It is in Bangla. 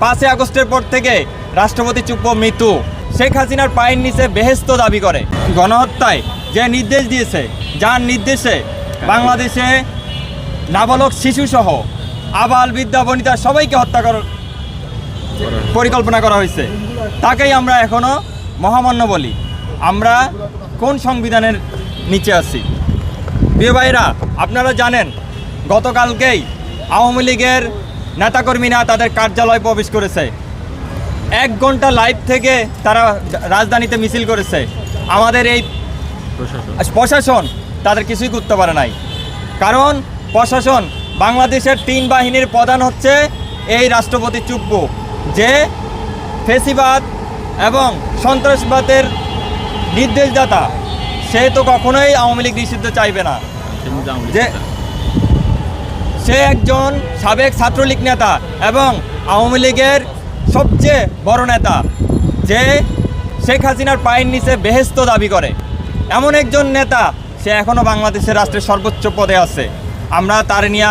পাঁচই আগস্টের পর থেকে রাষ্ট্রপতি চুপ্প মৃত্যু। শেখ হাসিনার পায়ের নিচে বেহেস্ত দাবি করে। গণহত্যায় যে নির্দেশ দিয়েছে, যার নির্দেশে বাংলাদেশে নাবালক শিশুসহ আবাল বিদ্যা বনিতা সবাইকে হত্যা করার পরিকল্পনা করা হয়েছে। তাকেই আমরা এখনও মহামান্য বলি। আমরা কোন সংবিধানের নিচে আছি? প্রিয় ভাইরা আপনারা জানেন, গতকালকেই আওয়ামী লীগের নেতাকর্মীরা তাদের কার্যালয় প্রবেশ করেছে। এক ঘণ্টা লাইভ থেকে তারা রাজধানীতে মিছিল করেছে। আমাদের এই প্রশাসন। তাদের কিছুই করতে পারে নাই। কারণ প্রশাসন বাংলাদেশের তিন বাহিনীর প্রধান হচ্ছে এই রাষ্ট্রপতি চুপ্পু যে ফেসিবাদ এবং সন্ত্রাসবাদের নির্দেশদাতা। সে তো কখনোই আওয়ামী লীগ নিষিদ্ধ চাইবে না। যে সে একজন সাবেক ছাত্রলীগ নেতা এবং আওয়ামী লীগের সবচেয়ে বড় নেতা, যে শেখ হাসিনার পায়ের নিচে বেহেস্ত দাবি করে। এমন একজন নেতা, সে এখনও বাংলাদেশের রাষ্ট্রের সর্বোচ্চ পদে আছে। আমরা তার নিয়ে